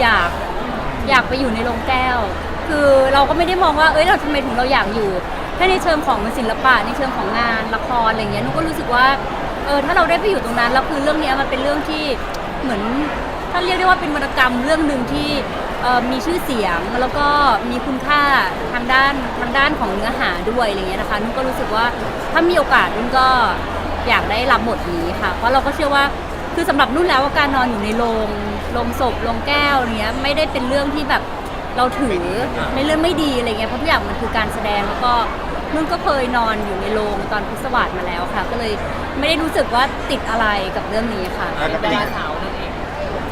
อยากอยากไปอยู่ในโรงแก้ว คือเราก็ไม่ได้มองว่าเอ้ยเราทำไมถึงเราอยากอยู่แค่ในเชิงของศิลปะในเชิงของงานละครอะไรเงี้ยนุกก็รู้สึกว่าเออถ้าเราได้ไปอยู่ตรงนั้นแล้วคือเรื่องเนี้ยมันเป็นเรื่องที่เหมือนถ้าเรียกได้ว่าเป็นวรรณกรรมเรื่องหนึ่งที่มีชื่อเสียงแล้วก็มีคุณค่าทางด้านทางด้านของเนื้อหาด้วยอะไรเงี้ยนะคะนุ่นก็รู้สึกว่าถ้ามีโอกาสนุ่นก็อยากได้รับบทนี้ค่ะ เพราะเราก็เชื่อว่าคือสำหรับนุ่นแล้วว่าการนอนอยู่ในโรง โรงศพโรงแก้วอะไรเงี้ยไม่ได้เป็นเรื่องที่แบบเราถือไม่เรื่องไม่ดีอะไรเงี้ยเพราะทุกอย่างมันคือการแสดงแล้วก็นุ่นก็เคยนอนอยู่ในโรงตอนพิศวาสมาแล้วค่ะ ก็เลยไม่ได้รู้สึกว่าติดอะไรกับเรื่องนี้ค่ะแล้วเป็นดาราสาวนั่นเอง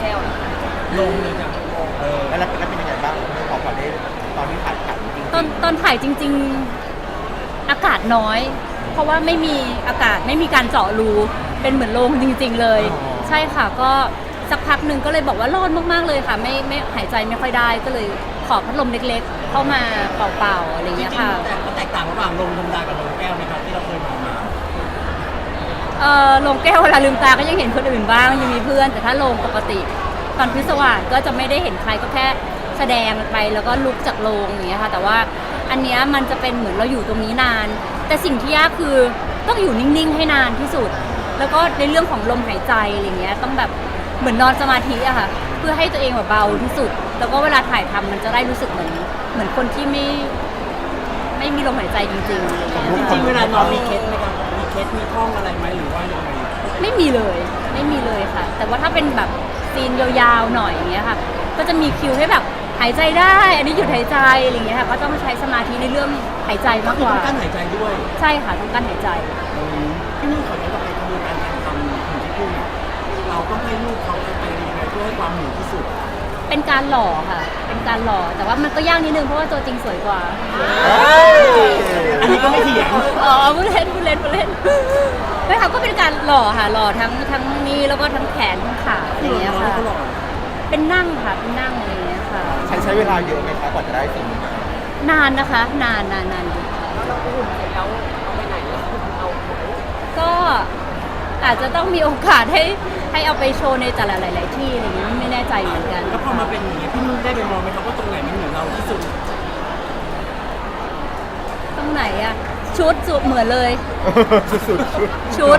แก้วนะคะ ลงเลยจ้ะเออแล้วแล้วเป็นยังไงบ้างพอพอได้ตอนที่ถ่ายถ่ายจริงๆตอนตอนถ่ายจริง ๆอากาศน้อย เพราะว่าไม่มีอากาศไม่มีการเจาะรูเป็นเหมือนโรงจริง ๆ เลย ใช่ค่ะก็ สักพักหนึ่งก็เลยบอกว่าร้อนมากๆเลยค่ะ ไม่ไม่หายใจไม่ค่อยได้ก็เลยขอพัดลมเล็กๆ เข้ามาเป่าๆอะไรอย่างจริเงี้งยๆค่ะ แต่มันแตกต่างระหว่างลงธรรมดากับลงแก้วไหมครับที่เราเคยมองมาเอ่อลงแก้วเวลาลืมตาก็ยังเห็นคนอื่นบ้างยังมีเพื่อน แต่ถ้าลงปกติ ตอนพิศวาสก็จะไม่ได้เห็นใครก็แค่แสดงไปแล้วก็ลุกจากโรงอย่างเงี้ยค่ะ แต่ว่าอันเนี้ยมันจะเป็นเหมือนเราอยู่ตรงนี้นาน แต่สิ่งที่ยากคือต้องอยู่นิ่งๆให้นานที่สุด แล้วก็ในเรื่องของลมหายใจอะไรเงี้ยต้องแบบ เหมือนนอนสมาธิอะค่ะ เพื่อให้ตัวเองแบบเบาที่สุด แล้วก็เวลาถ่ายทำมันจะได้รู้สึกเหมือน เหมือนคนที่ไม่ ไม่มีลมหายใจจริงๆอะไรเงี้ยจริงๆเวลานอนมีเคสไหมครับมีเคสมีท่องอะไรไหมหรือว่ายังไงไม่มีเลย ไม่มีเลยค่ะ แต่ว่าถ้าเป็นแบบซีนยาวๆหน่อยอย่างเงี้ยค่ะ ก็จะมีคิวให้แบบหายใจได้ อันนี้หยุดหายใจอะไรอย่างเงี้ยค่ะ ก็ต้องใช้สมาธิในเรื่องหายใจก็มากคืกอว่าต้องกั้นหายใจด้วย ใช่ค่ะต้องการหายใจพี่นุ่นขอย้อนกลับไปกระบวนการการทำถึงที่พุ่ง เราต้องให้ลูกเขาไปยังไงเพื่อให้ความหนูที่สุด เป็นการหล่อค่ะ เป็นการหล่อ แต่ว่ามันก็ยากนิดนึงเพราะว่าตัวจริงสวยกว่า อันนี้ก็ไม่เถียงอ๋อพูดเล่นพูดเล่นพูดเล่นไม่ค่ะก็เป็นการหล่อค่ะ หล่อทั้งทั้งนี้แล้วก็ทั้งแขนทั้งขาอะไรอย่างเงี้ยค่ะตลอดเป็นนั่งค่ะ เป็นนั่งอะไรอย่างเงี้ยค่ะ ใช้ใช้เวลาเยอะไหมคะกว่าจะได้สิ่งนี้มานานนะคะ นานนานนานอยู่แล้วเราอุ่นเสร็จแล้วเอาไปไหนแล้วเอาก็ อาจจะต้องมีโอกาสให้ให้เอาไปโชว์ในแต่ละหลาย ๆ ที่อะไรอย่างเงี้ยไม่แน่ใจเหมือนกันแล้วพอมาเป็นอย่างนี้พี่นุ่นได้ไปมองไหมครับว่าตรงไหนมันเหมือนเราที่สุดตรงไหนอะชุดสุดเหมือนเลย สุดๆชุด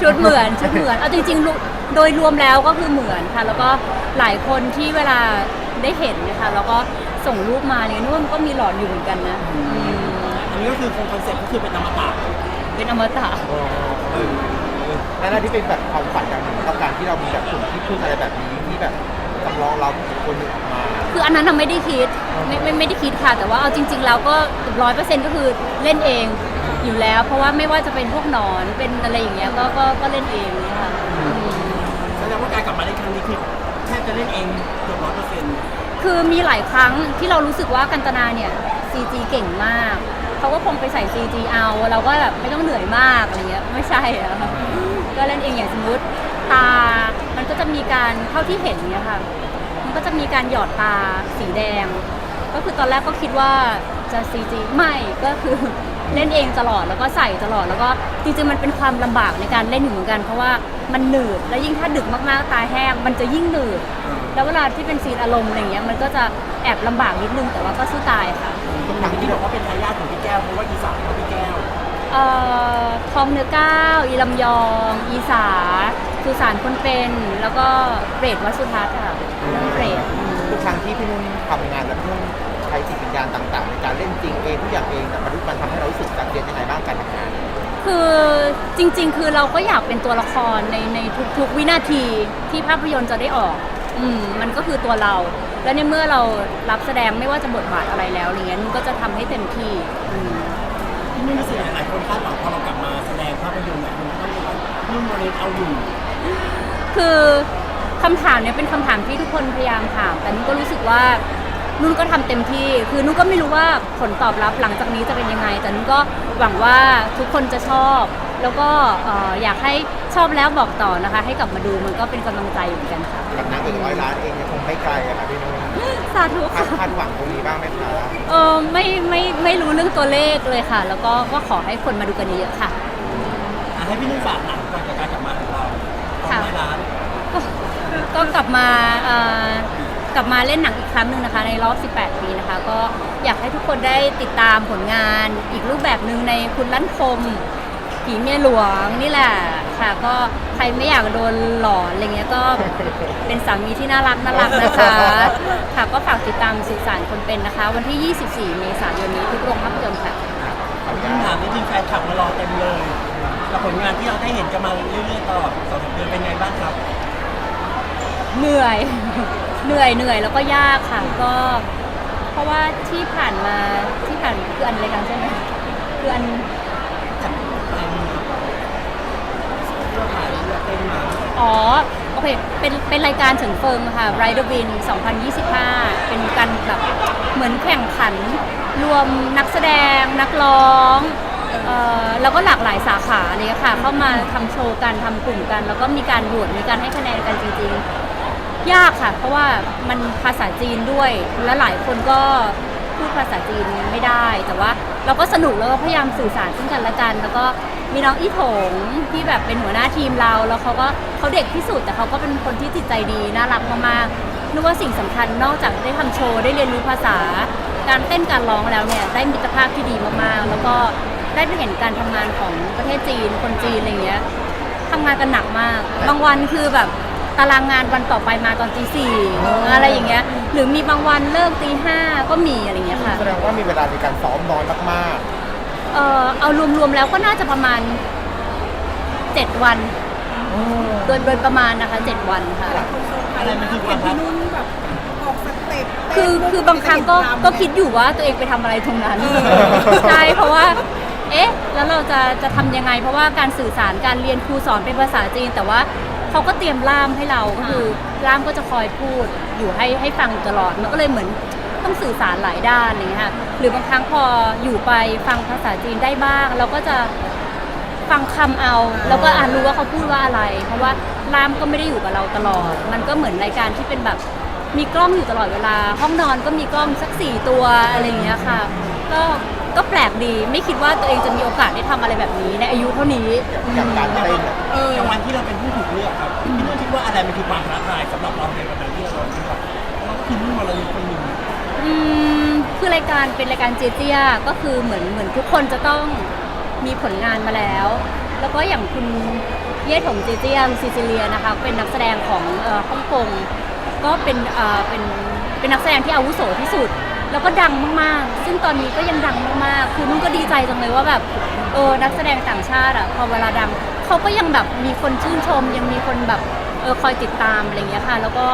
ชุดเหมือนชุดเหมือนเอาจริงๆลุโดยรวมแล้วก็คือเหมือนค่ะ แล้วก็หลายคนที่เวลาได้เห็นนะคะ แล้วก็ส่งรูปมาเนี่ยนุ่นก็มีหลอนอยู่เหมือนกันนะอืมอันนี้ก็คือคงคอนเซ็ปต์ก็คือเป็นอมตะเป็นอมตะ เออ นั่นแหละที่เป็นแบบความฝันอย่างหนึ่งกับการที่เรามีแบบกลุ่มที่พึ่งอะไรแบบนี้ที่แบบจำลองเราคนหนึ่งออกมา คืออันนั้นน่ะไม่ได้คิดไม่ไม่ไม่ได้คิดค่ะ แต่ว่าเอาจริง ๆ แล้วก็ร้อยเปอร์เซ็นต์ก็คือเล่นเองอยู่แล้ว เพราะว่าไม่ว่าจะเป็นพวกหนอนเป็นอะไรอย่างเงี้ยก็ก็ก็เล่นเองเนี่ยค่ะอืมแสดงว่าการกลับมาในครั้งนี้คือแทบจะเล่นเองเกือบร้อยเปอร์เซ็นต์คือมีหลายครั้งที่เรารู้สึกว่ากันตนาเนี่ย CG เก่งมากเขาก็คงไปใส่ CG เอา เราก็แบบไม่ต้องเหนื่อยมากอะไรเงี้ยไม่ใช่อะค่ะ ก็เล่นเองอย่างสมมติตา มันก็จะมีการเท่าที่เห็นเนี่ยค่ะ มันก็จะมีการหยอดตาสีแดง ก็คือตอนแรกก็คิดว่าจะ CG ไม่ก็คือเล่นเองตลอดแล้วก็ใส่ตลอดแล้วก็จริงๆมันเป็นความลำบากในการเล่นอยู่เหมือนกัน เพราะว่ามันหนืดแล้วยิ่งถ้าดึกมากๆตาแห้งมันจะยิ่งหนืดแล้วเวลาที่เป็นซีนอารมณ์อะไรเงี้ยมันก็จะแอบลำบากนิดนึงแต่ว่าก็สู้ตายค่ะทุกคทารั้งงที่ที่บอกว่าเป็นทายาทของพี่แก้วเพราะว่าอีสานเขาพี่แก้ว เอ่อทองเนื้อก้าวอีลำยอง อีสาสุสานคนเป็น แล้วก็เปรตวัดสุทัศน์ค่ะเรื่องเปรตอืมทุกครั้งที่พี่นุ่นทำงานแล้วพี่นุ่นใช้จิตวิญญาณต่าง ๆ ในการเล่นจริงเองทุกอย่างเองนะมันมันทำให้เรารู้สึกจัดเรียนยังไงบ้างการทำงานคือจริง ๆ คือเราก็อยากเป็นตัวละครในในทุกๆ วินาทีที่ภาพยนตร์จะได้ออก อืมมันก็คือตัวเรา แล้วในเมื่อเรารับแสดงไม่ว่าจะบทบาทอะไรแล้วอะไรเงี้ยมันก็จะทำให้เต็มที่อืม ที่นุ่นรู้สึกหลายคนคาดหวังพอเรากลับมาแสดงภาพยนตร์หลายคนก็ต้องรู้ว่านุ่นมาเล่นเอาอยู่คือคำถามเนี่ยเป็นคำถามที่ทุกคนพยายามถาม แต่นุ่นก็รู้สึกว่านุ่นก็ทำเต็มที่ คือนุ่นก็ไม่รู้ว่าผลตอบรับหลังจากนี้จะเป็นยังไง แต่นุ่นก็หวังว่าทุกคนจะชอบ แล้วก็เอ่ออยากให้ชอบแล้วบอกต่อนะคะ ให้กลับมาดูมันก็เป็นกำลังใจเหมือนกันค่ะกับนางเอกร้อยล้านเองยังคงไม่ไกลอะค่ะพี่นุ่น สาธุคาค่ะดคาดหวังตรงนี้บ้างไหมคะเออไม่ไม่ไม่รู้เรื่องตัวเลขเลยค่ะ แล้วก็ก็ขอให้คนมาดูกันเยอะๆค่ะ อะให้พี่นุ่นฝากหนังก่อนจากการกลับมาของเราตอนค่ะ ร้อยล้านก็ก็กลับมาเอ่อกลับมาเล่นหนังอีกครั้งหนึ่งนะคะ ในรอบ 18 ปีนะคะ ก็อยากให้ทุกคนได้ติดตามผลงานอีกรูปแบบหนึ่งในคุณลั่นคม ผีเมียหลวงนี่แหละค่ะ ก็ใครไม่อยากโดนหลอนอะไรเงี้ยก็เป็นสามีที่น่ารักน่ารักนะคะ ค่ะก็ฝากติดตามสื่อสารคนเป็นนะคะ วันที่ 24 เมษายนนี้ทุกโรงภาพยนตร์ค่ะคำถามนี้จริงๆแฟนคลับมารอเต็มเลยกับผลงานที่เราได้เห็นกันมาเรื่อยๆตลอดสองสามเดือนเป็นไงบ้างครับ เหนื่อย เหนื่อยเหนื่อยแล้วก็ยากค่ะก็ เพราะว่าที่ผ่านมาที่ผ่านคืออันอะไรกันใช่ไหมคืออัน อะไรนี่นะเพื่อถ่ายเพื่ อ๋อ โอเค เป็นเป็นรายการเฉิงเฟิงค่ะ Rider Win 2025 เป็นการแบบเหมือนแข่งขัน รวมนักแสดงนักร้องเอ่อแล้วก็หลากหลายสาขาเลยค่ะ เข้ามาทำโชว์กันทำกลุ่มกัน แล้วก็มีการโหวตมีการให้คะแนนกันจริง ๆ ยากค่ะ เพราะว่ามันภาษาจีนด้วย และหลายคนก็พูดภาษาจีนไม่ได้ แต่ว่า เราก็สนุกแล้วก็พยายามสื่อสารซึ่งกันและกัน แล้วก็มีน้องอีโถงที่แบบเป็นหัวหน้าทีมเรา แล้วเขาก็เขาเด็กที่สุดแต่เขาก็เป็นคนที่จิตใจดีน่ารักมากๆนึกว่าสิ่งสำคัญนอกจากได้ทำโชว์ได้เรียนรู้ภาษา การเต้นการร้องแล้วเนี่ยได้มิตรภาพที่ดีมากๆ แล้วก็ได้ไปเห็นการทำงานของประเทศจีนคนจีนอะไรเงี้ยทำงานกันหนักมาก บางวันคือแบบ ตารางงานวันต่อไปมาตอนตีสี่อะไรอย่างเงี้ยหรือมีบางวันเลิกตีห้าก็มีอะไรอย่างเงี้ยค่ะ แสดงว่ามีเวลาในการซ้อมน้อยมากเออเอารวมๆแล้วก็น่าจะประมาณเจ็ดวันโดยโดยประมาณนะคะเจ็ดวันค่ะ อะไรมันคือความรักนุ่นแบบออกสเต็ปเต้นคือคือบางครั้งก็ก็คิดอยู่ว่าตัวเองไปทำอะไรตรงนั้นใช่เพราะว่า เอ๊ะ แล้วเราจะจะทำยังไง เพราะว่าการสื่อสารการเรียนครูสอนเป็นภาษาจีน แต่ว่าเขาก็เตรียมล่ามให้เราก็คือล่ามก็จะคอยพูดอยู่ให้ให้ฟังตลอดมันก็เลยเหมือนต้องสื่อสารหลายด้านอะไรอย่างเงี้ยค่ะหรือบางครั้งพออยู่ไปฟังภาษาจีนได้บ้าง เราก็จะฟังคำเอา แล้วก็อ่านรู้ว่าเขาพูดว่าอะไร เพราะว่าล่ามก็ไม่ได้อยู่กับเราตลอด มันก็เหมือนรายการที่เป็นแบบมีกล้องอยู่ตลอดเวลา ห้องนอนก็มีกล้องสักสี่ตัวอะไรอย่างเงี้ยค่ะ ก็ ก็แปลกดีไม่คิดว่าตัวเองจะมีโอกาสได้ทำอะไรแบบนี้ในอายุเท่านี้ๆอย่างการเต้นอะเออในวันที่เราเป็นผู้ถูกเลือกครับพี่นุ่นคิดว่าอะไรมันคือความท้าทายสำหรับเราในวันนั้นที่เราคิดว่าเราก็คือนุ่นวรยุทธ์คนหนึ่งอืมคือรายการเป็นรายการเจเจียก็คือเหมือนเหมือนทุกคนจะต้องมีผลงานมาแล้ว แล้วก็อย่างคุณเย่ถงเจเจียซิซิเลียนะคะเป็นนักแสดงของเอ่อฮ่องกงก็เป็นเอ่อเป็นเป็นนักแสดงที่อาวุโสที่สุด แล้วก็ดังมากๆ ซึ่งตอนนี้ก็ยังดังมากๆ คือนุ่นก็ดีใจจังเลยว่าแบบเออนักแสดงต่างชาติอะพอเวลาดังเขาก็ยังแบบมีคนชื่นชม ยังมีคนแบบเออคอยติดตามอะไรเงี้ยค่ะ แล้วก็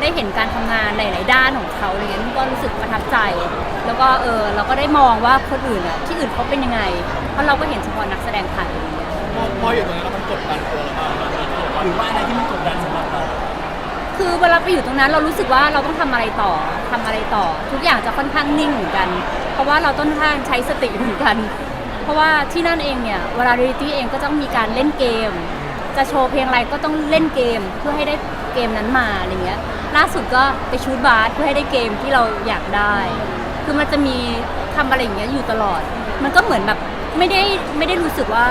ได้เห็นการทำงานหลาย ๆ ด้านของเขาอะไรเงี้ยนุ่นก็รู้สึกประทับใจ แล้วก็เออเราก็ได้มองว่าคนอื่นอะที่อื่นเขาเป็นยังไง เพราะเราก็เห็นเฉพาะนักแสดงไทยอะไรเงี้ยพออยู่ตรงนั้นแล้วมันกดดันตัวเราหรือว่าอะไรที่มันกดดันสำหรับเรา คือเวลาไปอยู่ตรงนั้นเรารู้สึกว่าเราต้องทำอะไรต่อทำอะไรต่อ ทุกอย่างจะค่อนข้างนิ่งเหมือนกัน เพราะว่าเราต้องค่อนข้างใช้สติเหมือนกัน เพราะว่าที่นั่นเองเนี่ยเวลาเรียลิตี้เองก็ต้องมีการเล่นเกม จะโชว์เพลงอะไรก็ต้องเล่นเกมเพื่อให้ได้เกมนั้นมาอะไรเงี้ยล่าสุดก็ไปชูดบาสเพื่อให้ได้เกมที่เราอยากได้ คือมันจะมีทำอะไรอย่างเงี้ยอยู่ตลอด มันก็เหมือนแบบไม่ได้ไม่ได้รู้สึกว่า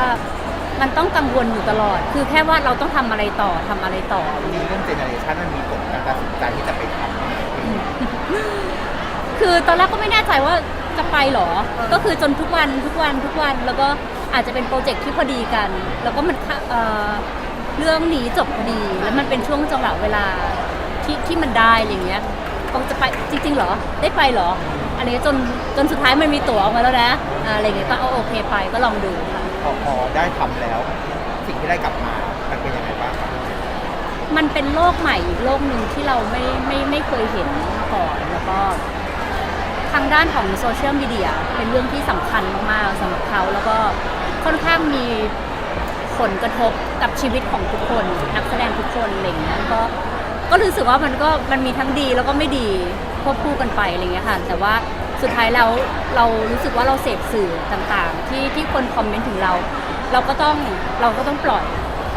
มันต้องกังวลอยู่ตลอด คือแค่ว่าเราต้องทำอะไรต่อทำอะไรต่อ จริงๆเรื่องเจเนอเรชันมันมีผลการตัดสินใจที่จะไปทำอะไรคือตอนแรกก็ไม่แน่ใจว่าจะไปเหรอ ก็คือจนทุกวันทุกวันทุกวัน แล้วก็อาจจะเป็นโปรเจกต์ที่พอดีกัน แล้วก็มันเข้าเอ่อเรื่องนี้จบพอดี แล้วมันเป็นช่วงจังหวะเวลาที่ที่มันได้อะไรเงี้ยก็จะไปจริงๆเหรอ ได้ไปเหรอ อะไรเงี้ยจนจนสุดท้ายมันมีตั๋วออกมาแล้วนะอ่าอะไรเงี้ยก็เอาโอเคไปก็ลองดูค่ะ พอพอได้ทำแล้ว สิ่งที่ได้กลับมา มันเป็นยังไงบ้างครับมันเป็นโลกใหม่อีกโลกหนึ่งที่เราไม่ไม่ไม่เคยเห็นมาก่อนแล้วก็ ทางด้านของโซเชียลมีเดียเป็นเรื่องที่สำคัญมากๆสำหรับเขาแล้วก็ค่อนข้างมีผลกระทบกับชีวิตของทุกคน นักแสดงทุกคนอะไรอย่างเงี้ยก็ก็รู้สึกว่ามันก็มันมีทั้งดีแล้วก็ไม่ดีควบคู่กันไปอะไรอย่างเงี้ยค่ะ แต่ว่า สุดท้ายแล้วเรารู้สึกว่าเราเสพสื่อต่างๆ ที่ที่คนคอมเมนต์ถึงเรา เราก็ต้องเราก็ต้องปล่อย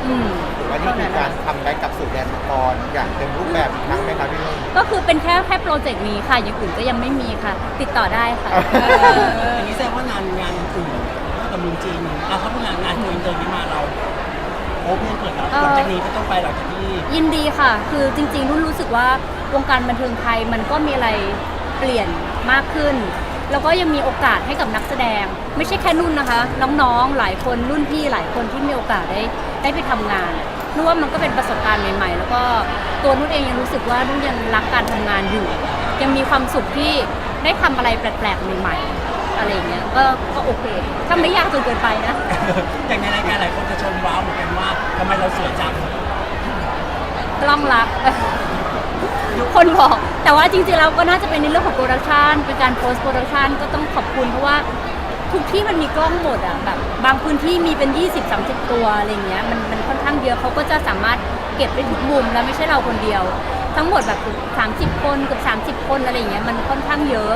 อืมหรือว่านี่คือการทำได้กับสู่แดนมังกรอย่างเต็มรูปแบบอีกครั้งไหมครับพี่นุ่น ก็คือเป็นแค่แค่โปรเจกต์นี้ค่ะ อย่างอื่นก็ยังไม่มีค่ะ ติดต่อได้ค่ะอย่างนี้แสดงว่างานงานอื่นนอกจากเมืองจีนอะเขาเป็นงานงานเมืองเตอร์นี้มาเราโอเพนเปิดแล้วเอ่อหลังจากนี้ก็ต้องไปหลังจากที่ ยินดีค่ะ คือจริงๆ รุ่นรู้สึกว่าวงการบันเทิงไทยมันก็มีอะไร เปลี่ยนมากขึ้น แล้วก็ยังมีโอกาสให้กับนักแสดง ไม่ใช่แค่นุ่นนะคะ น้องๆหลายคนรุ่นพี่หลายคนที่มีโอกาสได้ได้ไปทำงานนุ่นว่ามันก็เป็นประสบการณ์ใหม่ๆ แล้วก็ตัวนุ่นเองยังรู้สึกว่านุ่นยังรักการทำงานอยู่ ยังมีความสุขที่ได้ทำอะไรแปลกๆใหม่ๆอะไรอย่างเงี้ยก็ก็โอเค ถ้าไม่ยากจนเกินไปนะอย่างในรายการหลายคนจะชมว้าวเหมือนกันว่าทำไมเราสวยจังกล้องรัก ทุกคนบอก แต่ว่าจริงๆแล้วก็น่าจะเป็นในเรื่องของโปรดักชันเป็นการโพสต์โปรดักชันก็ต้องขอบคุณเพราะว่าทุกที่มันมีกล้องหมดอะแบบบางพื้นที่มีเป็น 20-30 ตัวอะไรเงี้ยมันมันค่อนข้างเยอะเขาก็จะสามารถเก็บได้ทุกมุมแล้วไม่ใช่เราคนเดียว ทั้งหมดแบบ 30 คนเกับ 30 คนอะไรเงี้ยมันค่อนข้างเยอะ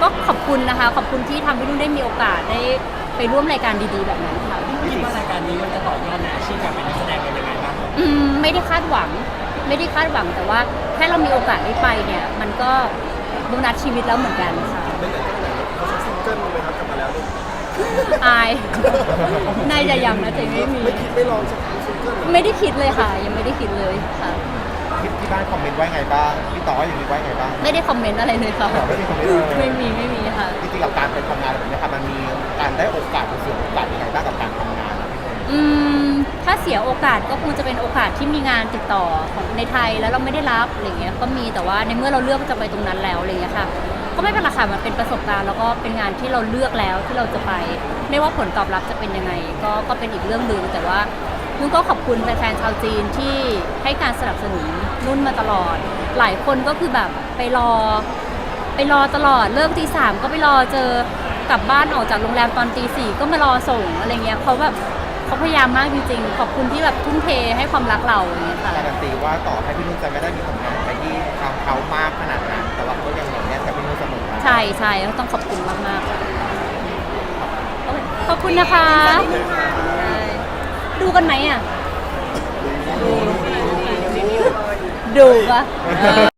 ก็ขอบคุณนะคะ ขอบคุณที่ทำให้นุ่นได้มีโอกาสได้ไปร่วมรายการดีๆ แบบนั้นค่ะคิดว่ารายการนี้มันจะต่อยอดในอาชีพการเป็นนักแสดงเป็นยังไงบ้างอืมไม่ได้คาดหวัง ไม่ได้คาดหวังแต่ว่าแค่เรามีโอกาสได้ไปเนี่ย มันก็โบนัสชีวิตแล้วเหมือนกันค่ะอายนายจะยังนะแต่ไม่มี ไม่คิดไม่ลองไม่ได้คิดเลยค่ะ ยังไม่ได้คิดเลยค่ะ ที่ที่บ้านคอมเมนต์ว่าไงบ้างพี่ต่ออย่างนี้ว่าไงบ้าง ไม่ได้คอมเมนต์อะไรเลยค่ะ ไม่ได้คอมเมนต์เลย ไม่มีไม่มีค่ะ จริงๆกับการไปทำงานแบบนี้ค่ะมันมีการได้โอกาสหรือเสียโอกาสยังไงบ้างกับการทำงานอะอืม ถ้าเสียโอกาสก็คงจะเป็นโอกาสที่มีงานติดต่อของในไทยแล้วเราไม่ได้รับอะไรเงี้ยก็มีแต่ว่าในเมื่อเราเลือกจะไปตรงนั้นแล้วอะไรเงี้ยค่ะ ก็ไม่เป็นไรค่ะมันเป็นประสบการณ์แล้วก็เป็นงานที่เราเลือกแล้วที่เราจะไป ไม่ว่าผลตอบรับจะเป็นยังไง ก็ก็เป็นอีกเรื่องหนึ่งแต่ว่านุ่นก็ขอบคุณแฟนๆชาวจีนที่ให้การสนับสนุนนุ่นมาตลอด หลายคนก็คือแบบไปรอ ไปรอตลอดเลิกตีสามก็ไปรอเจอกลับบ้านออกจากโรงแรมตอนตีสี่ก็มารอส่งอะไรเงี้ยเขาแบบ เขาพยายามมากจริงๆ ขอบคุณที่แบบทุ่มเทให้ความรักเราอย่างเงี้ยค่ะการันตีว่าต่อให้พี่นุ่นจะไม่ได้มีผลงานไปที่ทางเขามากขนาดนั้นแต่ว่าก็ยังเหนียวแน่นกับพี่นุ่นเสมอนะใช่ใช่ต้องขอบคุณมากๆค่ะขอบคุณนะคะใช่ดูกันไหมอะ ดูปะเออ